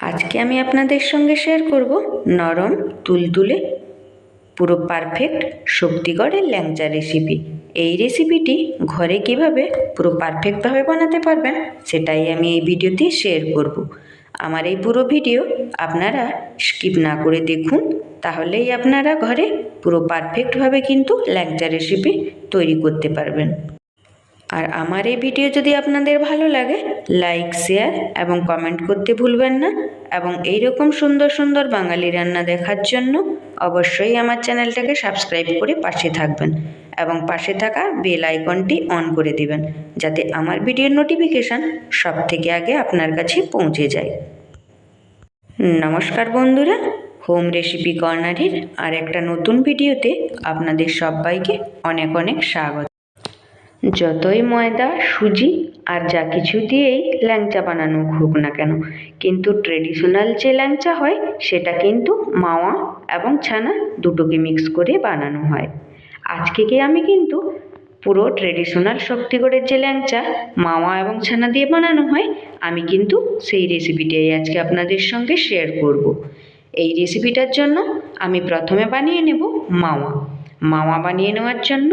আজকে আমি আপনাদের সঙ্গে শেয়ার করব নরম, তুলতুলে, পুরো পারফেক্ট শক্তিগড়ের ল্যাংচা রেসিপি এই রেসিপিটি ঘরে কীভাবে পুরো পারফেক্টভাবে বানাতে পারবেন সেটাই আমি এই ভিডিওতে শেয়ার করব। আমার এই পুরো ভিডিও আপনারা স্কিপ না করে দেখুন, তাহলেই আপনারা ঘরে পুরো পারফেক্টভাবে কিন্তু ল্যাংচা রেসিপি তৈরি করতে পারবেন। আর আমার এই ভিডিও যদি আপনাদের ভালো লাগে লাইক শেয়ার এবং কমেন্ট করতে ভুলবেন না এবং এই রকম সুন্দর সুন্দর বাঙালি রান্না দেখার জন্য অবশ্যই আমার চ্যানেলটাকে সাবস্ক্রাইব করে পাশে থাকবেন এবং পাশে থাকা বেল আইকনটি অন করে দিবেন যাতে আমার ভিডিওর নোটিফিকেশান সব থেকে আগে আপনার কাছে পৌঁছে যায়। নমস্কার বন্ধুরা হোম রেসিপি কর্নারের আর একটা নতুন ভিডিওতে আপনাদের সবাইকে অনেক অনেক স্বাগত। যতই ময়দা, সুজি আর যা কিছু দিয়েই ল্যাংচা বানানো হোক না কেন, কিন্তু ট্রেডিশনাল যে ল্যাংচা হয়, সেটা কিন্তু মাওয়া এবং ছানা দুটোকে মিক্স করে বানানো হয় আজকে কি আমি কিন্তু পুরো ট্রেডিশনাল শক্তিগড়ের যে ল্যাংচা, মাওয়া এবং ছানা দিয়ে বানানো হয়, আমি কিন্তু সেই রেসিপিটাই আজকে আপনাদের সঙ্গে শেয়ার করব। এই রেসিপিটার জন্য আমি প্রথমে বানিয়ে নেব মাওয়া মাওয়া বানিয়ে নেওয়ার জন্য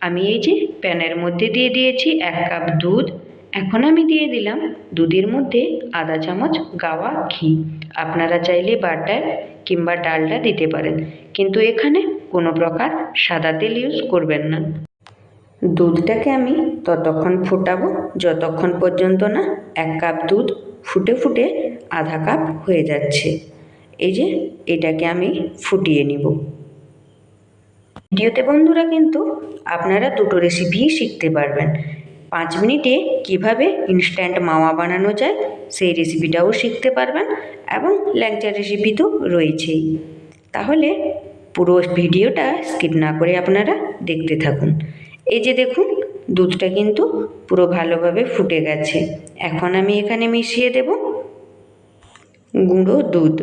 আমি এই যে প্যানের মধ্যে দিয়ে দিয়েছি এক কাপ দুধ। এখন আমি দিয়ে দিলাম দুধের মধ্যে আধা চামচ গাওয়া ঘি। আপনারা চাইলে বাটার কিংবা ডালটা দিতে পারেন, কিন্তু এখানে কোনো প্রকার সাদা তেল ইউজ করবেন না। দুধটাকে আমি ততক্ষণ ফোটাবো, যতক্ষণ পর্যন্ত না এক কাপ দুধ ফুটে ফুটে আধা কাপ হয়ে যাচ্ছে। এই যে এটাকে আমি ফুটিয়ে নিব। ভিডিওতে বন্ধুরা কিন্তু আপনারা দুটো রেসিপিই শিখতে পারবেন। পাঁচ মিনিটে কীভাবে ইনস্ট্যান্ট মাওয়া বানানো যায়, সেই রেসিপিটাও শিখতে পারবেন এবং ল্যাংচা রেসিপি তো রয়েছেই। তাহলে পুরো ভিডিওটা স্কিপ না করে আপনারা দেখতে থাকুন। এই যে দেখুন, দুধটা কিন্তু পুরো ভালোভাবে ফুটে গেছে। এখন আমি এখানে মিশিয়ে দেব গুঁড়ো দুধ।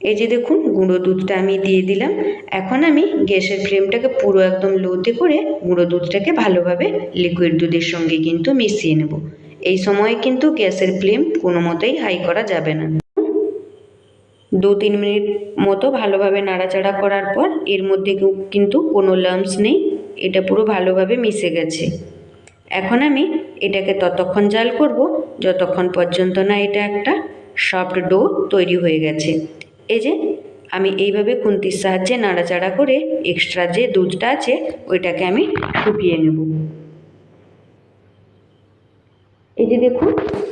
এই যে দেখুন, গুঁড়ো দুধটা আমি দিয়ে দিলাম। এখন আমি গ্যাসের ফ্লেমটাকে পুরো একদম লোতে করে গুঁড়ো দুধটাকে ভালোভাবে লিকুইড দুধের সঙ্গে কিন্তু মিশিয়ে নেব। এই সময়ে কিন্তু গ্যাসের ফ্লেম কোনো মতেই হাই করা যাবে না। দু তিন মিনিট মতো ভালোভাবে নাড়াচাড়া করার পর এর মধ্যে কিন্তু কোনো লাম্পস নেই, এটা পুরো ভালোভাবে মিশে গেছে। এখন আমি এটাকে ততক্ষণ জাল করব, যতক্ষণ পর্যন্ত না এটা একটা সফট ডো তৈরি হয়ে গেছে। এই যে, আমি এইভাবে খুন্তির সাহায্যে নাড়াচাড়া করে এক্সট্রা যে দুধটা আছে, ওইটাকে আমি ফুটিয়ে নেব। এই যে দেখুন,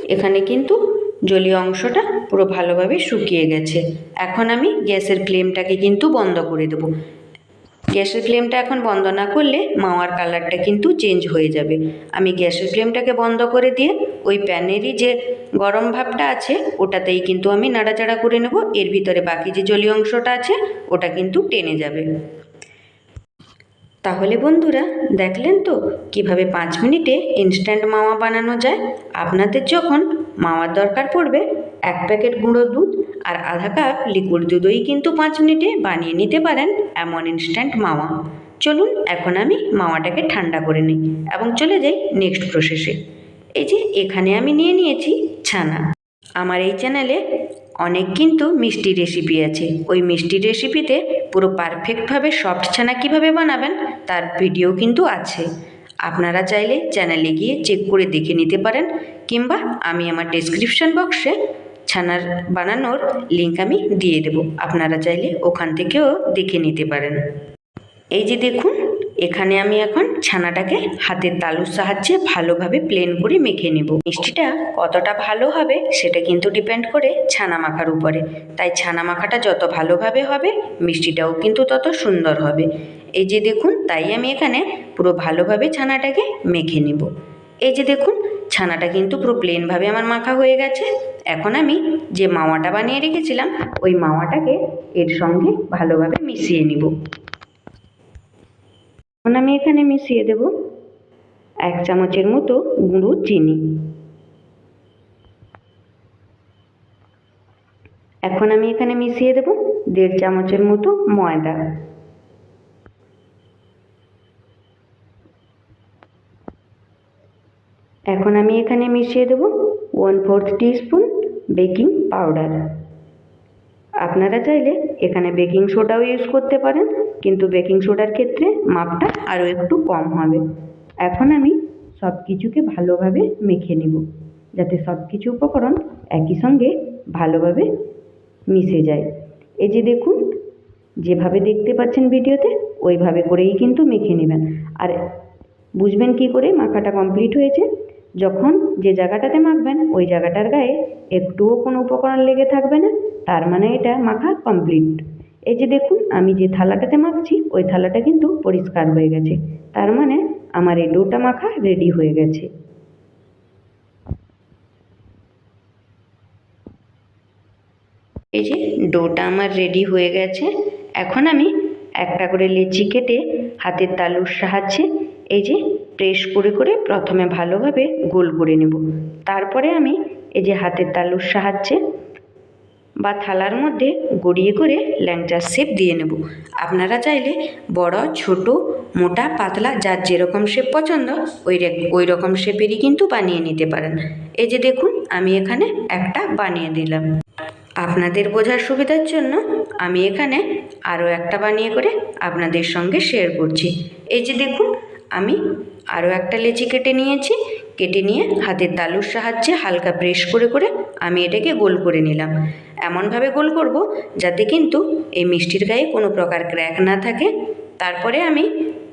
এখানে কিন্তু জলীয় অংশটা পুরো ভালোভাবে শুকিয়ে গেছে। এখন আমি গ্যাসের ফ্লেমটাকে কিন্তু বন্ধ করে দেবো। গ্যাসের ফ্লেমটা এখন বন্ধ না করলে মাওয়ার কালারটা কিন্তু চেঞ্জ হয়ে যাবে। আমি গ্যাসের ফ্লেমটাকে বন্ধ করে দিয়ে ওই প্যানেরই যে গরম ভাবটা আছে, ওটাতেই কিন্তু আমি নাড়াচাড়া করে নেব। এর ভিতরে বাকি যে জলীয় অংশটা আছে, ওটা কিন্তু টেনে যাবে। তাহলে বন্ধুরা, দেখলেন তো কীভাবে পাঁচ মিনিটে ইনস্ট্যান্ট মাওয়া বানানো যায়? আপনাদের যখন মাওয়ার দরকার পড়বে এক প্যাকেট গুঁড়ো দুধ আর আধা কাপ লিকুইড দুধই কিন্তু পাঁচ মিনিটে বানিয়ে নিতে পারেন এমন ইনস্ট্যান্ট মাওয়া। চলুন এখন আমি মাওয়াটাকে ঠান্ডা করে নিই এবং চলে যাই নেক্সট প্রসেসে এই যে এখানে আমি নিয়ে নিয়েছি ছানা। আমার এই চ্যানেলে অনেক কিন্তু মিষ্টি রেসিপি আছে। ওই মিষ্টি রেসিপিতে পুরো পারফেক্টভাবে সফট ছানা কীভাবে বানাবেন তার ভিডিও কিন্তু আছে। আপনারা চাইলে চ্যানেলে গিয়ে চেক করে দেখে নিতে পারেন কিংবা আমি আমার ডেসক্রিপশন বক্সে ছানার বানানোর লিঙ্ক আমি দিয়ে দেব। আপনারা চাইলে ওখান থেকেও দেখে নিতে পারেন। এই যে দেখুন, এখানে আমি এখন ছানাটাকে হাতের তালুর সাহায্যে ভালোভাবে প্লেন করে মেখে নেব। মিষ্টিটা কতটা ভালো হবে সেটা কিন্তু ডিপেন্ড করে ছানা মাখার উপরে। তাই ছানা মাখাটা যত ভালোভাবে হবে, মিষ্টিটাও কিন্তু তত সুন্দর হবে। এই যে দেখুন, তাই আমি এখানে পুরো ভালোভাবে ছানাটাকে মেখে নেব। এই যে দেখুন ছানাটা কিন্তু পুরো প্লেনভাবে আমার মাখা হয়ে গেছে। এখন আমি যে মাওয়াটা বানিয়ে রেখেছিলাম, ওই মাওয়াটাকে এর সঙ্গে ভালোভাবে মিশিয়ে নিব। এখন আমি এখানে মিশিয়ে দেব এক চামচের মতো গুঁড়ো চিনি। এখন আমি এখানে মিশিয়ে দেব দেড় চামচের মতো ময়দা। এখন আমি এখানে মিশিয়ে দেব one fourth teaspoon baking powder আপনারা চাইলে এখানে বেকিং সোডাও ইউজ করতে পারেন, কিন্তু বেকিং সোডার ক্ষেত্রে মাপটা আরও একটু কম হবে। এখন আমি সব কিছুকে ভালোভাবে মেখে নেব, যাতে সব কিছু উপকরণ একই সঙ্গে ভালোভাবে মিশে যায়। এই যে দেখুন, যেভাবে দেখতে পাচ্ছেন ভিডিওতে, ওইভাবে করেই কিন্তু মেখে নেবেন। আর বুঝবেন কি করে মাখাটা কমপ্লিট হয়েছে? যখন যে জায়গাটাতে মাখবেন, ওই জায়গাটার গায়ে একটুও কোনো উপকরণ লেগে থাকবে না, তার মানে এটা মাখা কমপ্লিট এই যে দেখুন, আমি যে থালাটাতে মাখছি, ওই থালাটা কিন্তু পরিষ্কার হয়ে গেছে। তার মানে আমার এই ডোটা মাখা রেডি হয়ে গেছে। এই যে ডোটা আমার রেডি হয়ে গেছে। এখন আমি একটা করে লেচি কেটে হাতের তালুর সাহায্যে এই যে প্রেস করে করে প্রথমে ভালোভাবে গোল করে নেব। তারপরে আমি এই যে হাতের তালুর সাহায্যে বা থালার মধ্যে গড়িয়ে করে ল্যাংচার শেপ দিয়ে নেব। আপনারা চাইলে বড়, ছোট, মোটা, পাতলা, যার যেরকম শেপ পছন্দ, ওই ওই রকম শেপেরই কিন্তু বানিয়ে নিতে পারেন। এই যে দেখুন, আমি এখানে একটা বানিয়ে দিলাম। আপনাদের বোঝার সুবিধার জন্য আমি এখানে আরও একটা বানিয়ে করে আপনাদের সঙ্গে শেয়ার করছি। এই যে দেখুন, আমি আরও একটা লেচি কেটে নিয়েছি, কেটে নিয়ে হাতের তালুর সাহায্যে হালকা প্রেস করে করে আমি এটাকে গোল করে নিলাম। এমনভাবে গোল করব যাতে কিন্তু এই মিষ্টির গায়ে কোনো প্রকার ক্র্যাক না থাকে। তারপরে আমি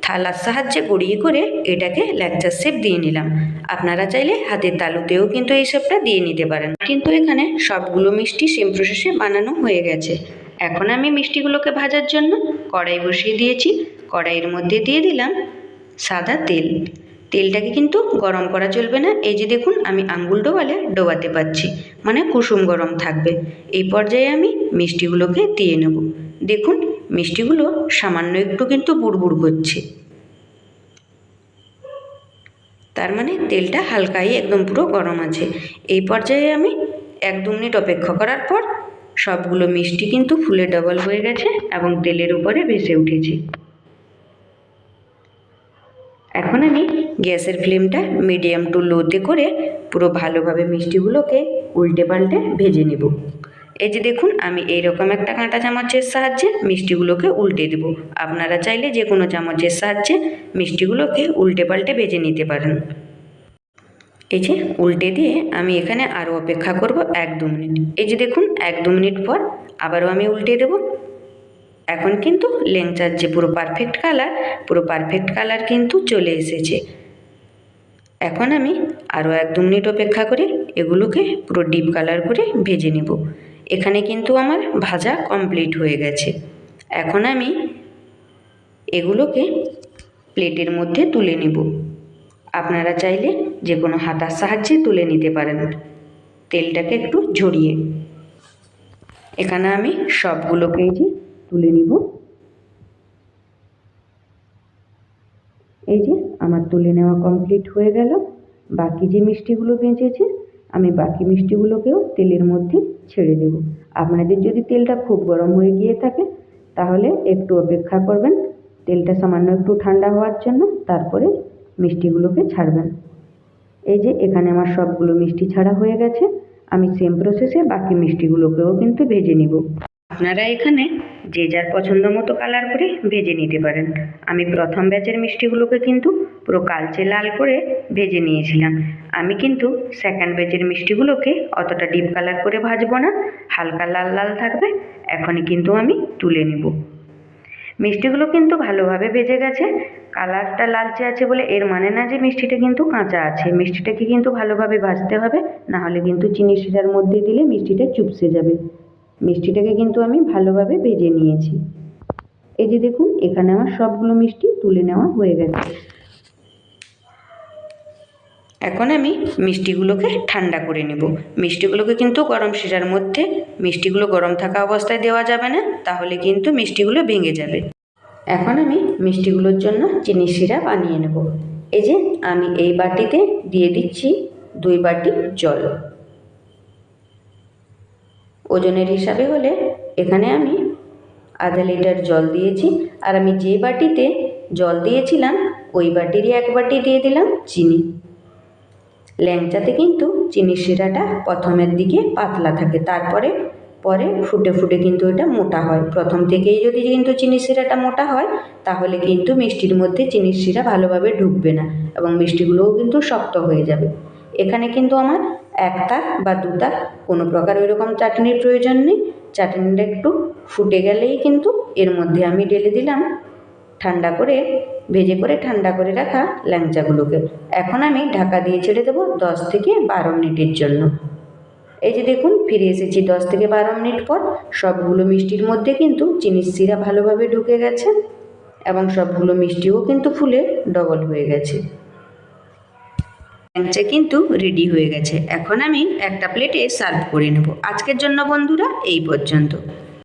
থালার সাহায্যে গড়িয়ে করে এটাকে ল্যাকচার শেপ দিয়ে নিলাম। আপনারা চাইলে হাতের তালুতেও কিন্তু এই শেপটা দিয়ে নিতে পারেন। কিন্তু এখানে সবগুলো মিষ্টি সেম প্রসেসে বানানো হয়ে গেছে। এখন আমি মিষ্টিগুলোকে ভাজার জন্য কড়াই বসিয়ে দিয়েছি। কড়াইয়ের মধ্যে দিয়ে দিলাম সাদা তেল। তেলটাকে কিন্তু গরম করা চলবে না। এই যে দেখুন, আমি আঙ্গুল ডোবালে ডোবাতে পারছি মানে কুসুম গরম থাকবে। এই পর্যায়ে আমি মিষ্টিগুলোকে দিয়ে নেব। দেখুন, মিষ্টিগুলো সামান্য একটু কিন্তু বুড়বুড় করছে তার মানে তেলটা হালকাই একদম পুরো গরম আছে। এই পর্যায়ে আমি এক দু মিনিট অপেক্ষা করার পর সবগুলো মিষ্টি কিন্তু ফুলে ডবল হয়ে গেছে এবং তেলের উপরে ভেসে উঠেছে। এখন আমি গ্যাসের ফ্লেমটা মিডিয়াম টু লোতে করে পুরো ভালোভাবে মিষ্টিগুলোকে উল্টে পাল্টে ভেজে নেব। এই যে দেখুন, আমি এইরকম একটা কাঁটা চামচের সাহায্যে মিষ্টিগুলোকে উল্টে দেব। আপনারা চাইলে যে কোনো চামচের সাহায্যে মিষ্টিগুলোকে উল্টে পাল্টে ভেজে নিতে পারেন। এই যে উল্টে দিয়ে আমি এখানে আরও অপেক্ষা করব এক দু মিনিট। এই যে দেখুন, এক দু মিনিট পর আবারও আমি উল্টে দেবো। এখন কিন্তু লেংচার যে পুরো পারফেক্ট কালার পুরো পারফেক্ট কালার কিন্তু চলে এসেছে। এখন আমি আরও এক দু মিনিট অপেক্ষা করে এগুলোকে পুরো ডিপ কালার করে ভেজে নেব। এখানে কিন্তু আমার ভাজা কমপ্লিট হয়ে গেছে। এখন আমি এগুলোকে প্লেটের মধ্যে তুলে নেব। আপনারা চাইলে যে কোনো হাতার সাহায্যে তুলে নিতে পারেন। তেলটাকে একটু ঝরিয়ে। এখানে আমি সবগুলোকেই তুলে নিব। এই যে আমার তুলে নেওয়া কমপ্লিট হয়ে গেল। বাকি যে মিষ্টিগুলো বেঁচেছে, আমি বাকি মিষ্টিগুলোকেও তেলের মধ্যে ছেড়ে দেব। আপনাদের যদি তেলটা খুব গরম হয়ে গিয়ে থাকে, তাহলে একটু অপেক্ষা করবেন। তেলটা সামান্য একটু ঠান্ডা হওয়ার জন্য তারপরে মিষ্টিগুলোকে ছাড়বেন। এই যে এখানে আমার সবগুলো মিষ্টি ছাড়া হয়ে গেছে। আমি সেম প্রসেসে বাকি মিষ্টিগুলোকেও কিন্তু ভেজে নিব। আপনারা এখানে যে যার পছন্দ মতো কালার করে ভেজে নিতে পারেন। আমি প্রথম ব্যাচের মিষ্টিগুলোকে কিন্তু পুরো কালচে লাল করে ভেজে নিয়েছিলাম। আমি কিন্তু সেকেন্ড ব্যাচের মিষ্টিগুলোকে অতটা ডিপ কালার করে ভাজবো না, হালকা লাল লাল থাকবে, এখনই কিন্তু আমি তুলে নিব। মিষ্টিগুলো কিন্তু ভালোভাবে ভেজে গেছে, কালারটা লালচে আছে বলে এর মানে না যে মিষ্টিটা কিন্তু কাঁচা আছে। মিষ্টিটাকে কিন্তু ভালোভাবে ভাজতে হবে না হলে কিন্তু চিনি শিরার মধ্যে দিলে মিষ্টিটা চুপসে যাবে। মিষ্টিটাকে কিন্তু আমি ভালোভাবে ভেজে নিয়েছি। এই যে দেখুন, এখানে আমার সবগুলো মিষ্টি তুলে নেওয়া হয়ে গেছে। এখন আমি মিষ্টিগুলোকে ঠান্ডা করে নেব। মিষ্টিগুলোকে কিন্তু গরম শিরার মধ্যে, মিষ্টিগুলো গরম থাকা অবস্থায় দেওয়া যাবে না, তাহলে কিন্তু মিষ্টিগুলো ভেঙে যাবে। এখন আমি মিষ্টিগুলোর জন্য চিনি শিরা বানিয়ে নেব। এই যে আমি এই বাটিতে দিয়ে দিচ্ছি দুই বাটি জল। ওজনের হিসাবে হলে এখানে আমি আধা লিটার জল দিয়েছি। আর আমি যে বাটিতে জল দিয়েছিলাম, ওই বাটিরই এক বাটি দিয়ে দিলাম চিনি। ল্যাংচাতে কিন্তু চিনির শিরাটা প্রথমের দিকে পাতলা থাকে, তারপরে, পরে ফুটে ফুটে কিন্তু এটা মোটা হয়। প্রথম থেকেই যদি কিন্তু চিনির শিরাটা মোটা হয়, তাহলে কিন্তু মিষ্টির মধ্যে চিনির শিরা ভালোভাবে ঢুকবে না এবং মিষ্টিগুলোও কিন্তু শক্ত হয়ে যাবে। এখানে কিন্তু আমার একটা বা দুটা, কোনো প্রকার ওই রকম চাটনির প্রয়োজন নেই। চাটনিটা একটু ফুটে গেলেই কিন্তু এর মধ্যে আমি ঢেলে দিলাম। ঠান্ডা করে, ভেজে করে ঠান্ডা করে রাখা ল্যাংচাগুলোকে। এখন আমি ঢাকা দিয়ে ছেড়ে দেবো দশ থেকে বারো মিনিটের জন্য। এই যে দেখুন, ফিরে এসেছি দশ থেকে বারো মিনিট পর। সবগুলো মিষ্টির মধ্যে কিন্তু চিনির শিরা ভালোভাবে ঢুকে গেছে এবং সবগুলো মিষ্টিও কিন্তু ফুলে ডবল হয়ে গেছে। ল্যাংচা কিন্তু রেডি হয়ে গেছে। এখন আমি একটা প্লেটে সার্ভ করে নেব। আজকের জন্য বন্ধুরা, এই পর্যন্ত।